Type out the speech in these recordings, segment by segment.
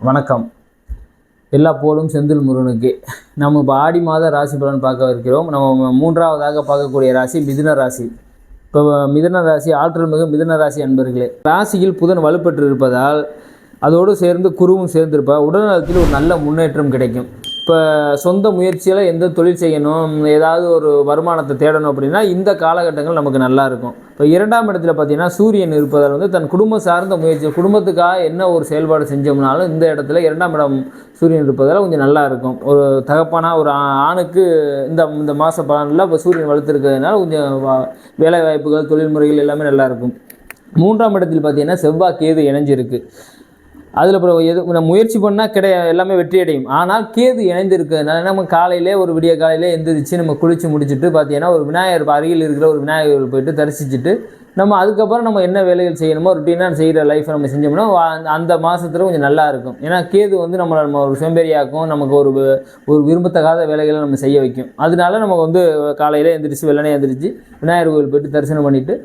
வணக்கம். எல்லா போலும் செந்தில் முருகனுக்கு. நம்ம இப்போ ஆடி மாத ராசி பலன் பார்க்க இருக்கிறோம். நம்ம மூன்றாவதாக பார்க்கக்கூடிய ராசி மிதுன ராசி. இப்போ மிதுன ராசி ஆற்றல் மிகு மிதுன ராசி அன்பர்களே ராசியில் புதன் வலுப்பெற்று இருப்பதால் அதோடு சேர்ந்து குருவும் சேர்ந்திருப்பா. உடல்நலத்தில் ஒரு நல்ல முன்னேற்றம் கிடைக்கும். இப்போ சொந்த முயற்சியில் எந்த தொழில் செய்யணும் ஏதாவது ஒரு வருமானத்தை தேடணும் அப்படின்னா இந்த காலகட்டங்கள் நமக்கு நல்லா இருக்கும். இப்போ இரண்டாம் இடத்துல பார்த்தீங்கன்னா சூரியன் இருப்பதால் வந்து தன் குடும்பம் சார்ந்த முயற்சி குடும்பத்துக்காக என்ன ஒரு செயல்பாடு செஞ்சோம்னாலும் இந்த இடத்துல இரண்டாம் இடம் சூரியன் இருப்பதால் கொஞ்சம் நல்லா இருக்கும். ஒரு தகப்பான ஒரு ஆணுக்கு இந்த இந்த மாத பலனில் இப்போ சூரியன் வளர்த்துருக்கிறதுனால கொஞ்சம் வேலை வாய்ப்புகள் தொழில் முறைகள் எல்லாமே நல்லா இருக்கும். மூன்றாம் இடத்தில் பார்த்தீங்கன்னா செவ்வாய் கேது இணைஞ்சிருக்கு. அதில் அப்புறம் எது நம்ம முயற்சி பண்ணால் கிடையா எல்லாமே வெற்றி அடையும். ஆனால் கேது இணைந்திருக்கிறதுனால நம்ம காலையிலே ஒரு விடிய காலையிலே எந்திரிச்சு நம்ம குளித்து முடிச்சுட்டு பார்த்தீங்கன்னா ஒரு விநாயகர் அருகில் இருக்கிற ஒரு விநாயகர் போயிட்டு தரிசிச்சுட்டு நம்ம அதுக்கப்புறம் நம்ம என்ன வேலைகள் செய்யணுமோ ருட்டீனாக செய்கிற லைஃப்பை நம்ம செஞ்சோம்னா வா- அந்த மாதத்தில் கொஞ்சம் நல்லா இருக்கும். ஏன்னா கேது வந்து நம்மளை நம்ம ஒரு சோம்பேறியாக்கும் நமக்கு ஒரு ஒரு விரும்பத்தகாத வேலைகளை நம்ம செய்ய வைக்கும். அதனால நமக்கு வந்து காலையில் எந்திரிச்சு வெள்ளனே எந்திரிச்சு விநாயகர் கோவில் போயிட்டு தரிசனம் பண்ணிவிட்டு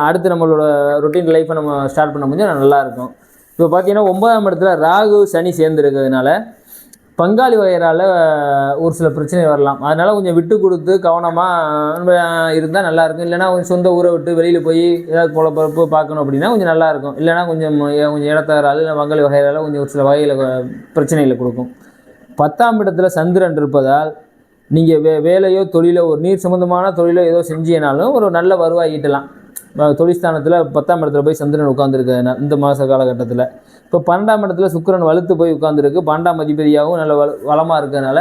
அடுத்து நம்மளோட ரொட்டீன் லைஃப்பை நம்ம ஸ்டார்ட் பண்ண முடிஞ்சால் நல்லாயிருக்கும் இப்போ பார்த்தீங்கன்னா ஒன்பதாம் இடத்துல ராகு சனி சேர்ந்துருக்கிறதுனால பங்காளி வகையறால் ஒரு சில பிரச்சனை வரலாம். அதனால் கொஞ்சம் விட்டு கொடுத்து கவனமாக இருந்தால் நல்லாயிருக்கும் இல்லைனா கொஞ்சம் சொந்த ஊரை விட்டு வெளியில் போய் ஏதாவது பொழப்பரப்பு பார்க்கணும் அப்படின்னா கொஞ்சம் நல்லாயிருக்கும் இல்லைனா கொஞ்சம் கொஞ்சம் இடத்தகராறு இல்லை பங்காளி வகையரால் கொஞ்சம் ஒரு சில வகையில் பிரச்சனைகளை கொடுக்கும். பத்தாம் இடத்துல சந்திரன் இருப்பதால் நீங்கள் வே வேலையோ தொழிலோ ஒரு நீர் சம்மந்தமான தொழிலோ ஏதோ செஞ்சீங்கனாலும் ஒரு நல்ல வருவாய் ஈட்டலாம். அஹ் பத்தாம் இடத்துல போய் சந்திரன் உட்காந்துருக்கு இந்த மாத காலகட்டத்தில். இப்போ பன்னெண்டாம் இடத்துல சுக்கிரன் வலுத்து போய் உட்காந்துருக்கு பன்னெண்டாம் அதிபதியாகவும் நல்ல வள வளமாக இருக்கிறதுனால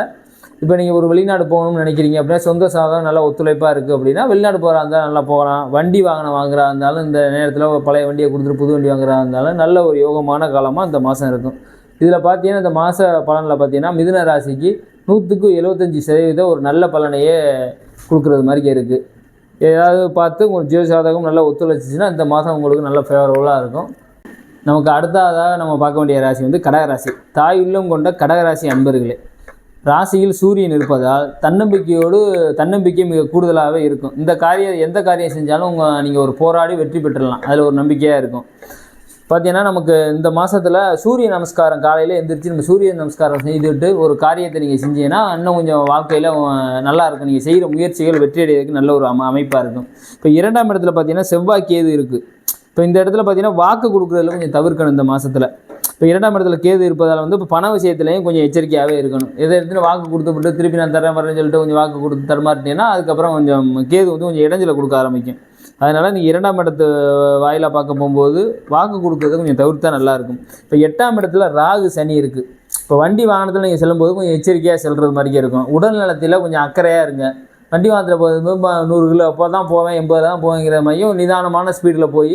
இப்போ நீங்கள் ஒரு வெளிநாடு போகணும்னு நினைக்கிறீங்க அப்படின்னா சொந்த சாதனம் நல்லா ஒத்துழைப்பாக இருக்குது அப்படின்னா வெளிநாடு போகிறா இருந்தால் நல்லா போகலாம். வண்டி வாகனம் வாங்குறா இருந்தாலும் இந்த நேரத்தில் பழைய வண்டியை கொடுத்துட்டு புது வண்டி வாங்குறா இருந்தாலும் நல்ல ஒரு யோகமான காலமாக இந்த மாதம் இருக்கும். இதில் பார்த்தீங்கன்னா இந்த மாத பலனில் பார்த்தீங்கன்னா மிதுன ராசிக்கு நூற்றுக்கு எழுபத்தஞ்சி சதவீதம் ஒரு நல்ல பலனையே கொடுக்குறது மாதிரி இருக்குது ஏதாவது பார்த்து உங்களுக்கு ஜீவ சாதகம் நல்லா ஒத்துழைச்சிச்சின்னா இந்த மாதம் உங்களுக்கு நல்ல ஃபேவரபுளாக இருக்கும். நமக்கு அடுத்ததாக நம்ம பார்க்க வேண்டிய ராசி வந்து கடகராசி தாய் உள்ளம் கொண்ட கடகராசி அன்பர்களே. ராசியில் சூரியன் இருப்பதால் தன்னம்பிக்கையோடு தன்னம்பிக்கை மிக கூடுதலாகவே இருக்கும். இந்த காரியம் எந்த காரியம் செஞ்சாலும் உங்கள் நீங்கள் ஒரு போராடி வெற்றி பெற்றுடலாம். அதில் ஒரு நம்பிக்கையாக இருக்கும். பார்த்தீங்கன்னா நமக்கு இந்த மாதத்தில் சூரிய நமஸ்காரம் காலையில் எந்திரிச்சு நம்ம சூரிய நமஸ்காரம் செய்துட்டு ஒரு காரியத்தை நீங்கள் செஞ்சீங்கன்னா இன்னும் கொஞ்சம் வாழ்க்கையில் நல்லா இருக்கும். நீங்கள் செய்கிற முயற்சிகள் வெற்றி அடையிறதுக்கு நல்ல ஒரு அம அமைப்பாக இருக்கும். இப்போ இரண்டாம் இடத்துல பார்த்தீங்கன்னா செவ்வாய் கேது இருக்குது இப்போ இந்த இடத்துல பார்த்தீங்கன்னா வாக்கு கொடுக்குறதுல கொஞ்சம் தவிர்க்கணும் இந்த மாதத்தில் இப்போ இரண்டாம் இடத்துல கேது இருப்பதால் வந்து இப்போ பண விஷயத்துலையும் கொஞ்சம் எச்சரிக்கையாகவே இருக்கணும். எதை எடுத்துகிட்டு வாக்கு கொடுத்துவிட்டு திருப்பி நான் தரேன் வரேன்னு சொல்லிட்டு கொஞ்சம் வாக்கு கொடுத்து தரமாட்டேன்னா அதுக்கப்புறம் கொஞ்சம் கேது வந்து கொஞ்சம் இடைஞ்சலை கொடுக்க ஆரம்பிக்கும். அதனால் நீங்கள் இரண்டாம் இடத்து வாயிலாக பார்க்க போகும்போது வாக்கு கொடுக்கறது கொஞ்சம் தவிர்த்தா நல்லாயிருக்கும் இப்போ எட்டாம் இடத்துல ராகு சனி இருக்குது இப்போ வண்டி வாகனத்தில் நீங்கள் செல்லும்போது கொஞ்சம் எச்சரிக்கையாக செல்கிறது மாதிரியே இருக்கும். உடல் நலத்தில் கொஞ்சம் அக்கறையாக இருங்க. வண்டி வாகனத்தில் போகும்போது நூறு கிலோ அப்போ தான் போவேன் எண்பது தான் போவேங்கிற மாதிரியும் நிதானமான ஸ்பீடில் போய்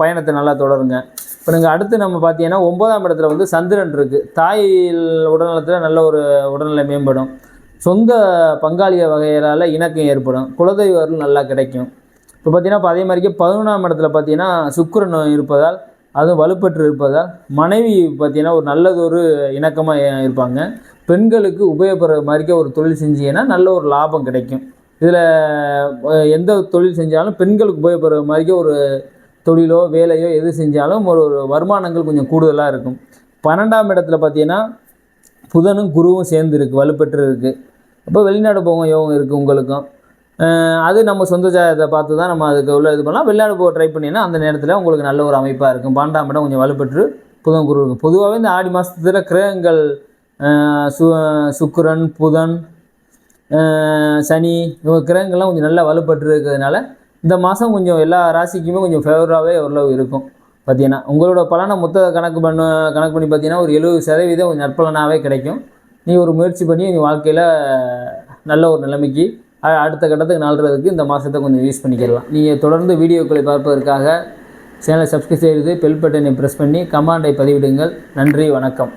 பயணத்தை நல்லா தொடருங்க. இப்போ நீங்கள் அடுத்து நம்ம பார்த்தீங்கன்னா ஒன்பதாம் இடத்துல வந்து சந்திரன் இருக்குது தாய் உடல்நலத்தில் நல்ல ஒரு உடல்நிலை மேம்படும். சொந்த பங்காளிய வகையரால் இணக்கம் ஏற்படும். குலதெய்வர்கள் நல்லா கிடைக்கும். இப்போ பார்த்தீங்கன்னா இப்போ அதே மாதிரிக்கே பதினொன்றாம் இடத்துல பார்த்தீங்கன்னா சுக்கிரன் இருப்பதால் அதுவும் வலுப்பெற்று இருப்பதால் மனைவி பார்த்தீங்கன்னா ஒரு நல்லதொரு இணக்கமாக இருப்பாங்க. பெண்களுக்கு உபயோகப்படுற மாதிரிக்கே ஒரு தொழில் செஞ்சீங்கன்னா நல்ல ஒரு லாபம் கிடைக்கும். இதில் எந்த தொழில் செஞ்சாலும் பெண்களுக்கு உபயோகப்படுற மாதிரிக்கே ஒரு தொழிலோ வேலையோ எது செஞ்சாலும் ஒரு ஒரு வருமானங்கள் கொஞ்சம் கூடுதலாக இருக்கும். பன்னெண்டாம் இடத்துல பார்த்தீங்கன்னா புதனும் குருவும் சேர்ந்து இருக்குது வலுப்பெற்று இருக்குது அப்போ வெளிநாடு போக யோகம் இருக்குது உங்களுக்கும். அது நம்ம சொந்த ஜாதகத்தை பார்த்து தான் நம்ம அதுக்கு உள்ள இது பண்ணலாம். வெளிநாடு போக ட்ரை பண்ணினா அந்த நேரத்தில் உங்களுக்கு நல்ல ஒரு அமைப்பாக இருக்கும். பன்னெண்டாம் இடம் கொஞ்சம் வலுப்பெற்று புதன் குரு இருக்கும். பொதுவாகவே இந்த ஆடி மாதத்தில் கிரகங்கள் சு சுக்கரன் புதன் சனி இவங்க கிரகங்கள்லாம் கொஞ்சம் நல்லா வலுப்பட்டு இருக்கிறதுனால இந்த மாதம் கொஞ்சம் எல்லா ராசிக்குமே கொஞ்சம் ஃபேவராகவே ஓரளவு இருக்கும். பார்த்தீங்கன்னா உங்களோட பலனை மொத்த கணக்கு பண்ண கணக்கு பண்ணி பார்த்தீங்கன்னா ஒரு எழுபது சதவீதம் கொஞ்சம் நற்பலனாகவே கிடைக்கும். நீ ஒரு முயற்சி பண்ணி உங்கள் வாழ்க்கையில் நல்ல ஒரு நிலைமைக்கு அடுத்த கட்டத்துக்கு நாள்றதுக்கு இந்த மாதத்தை கொஞ்சம் யூஸ் பண்ணிக்கலாம். நீங்கள் தொடர்ந்து வீடியோக்களை பார்ப்பதற்காக சேனலை சப்ஸ்கிரைப் செய்து பெல் பட்டனை ப்ரெஸ் பண்ணி கமாண்டை பதிவிடுங்கள். நன்றி வணக்கம்.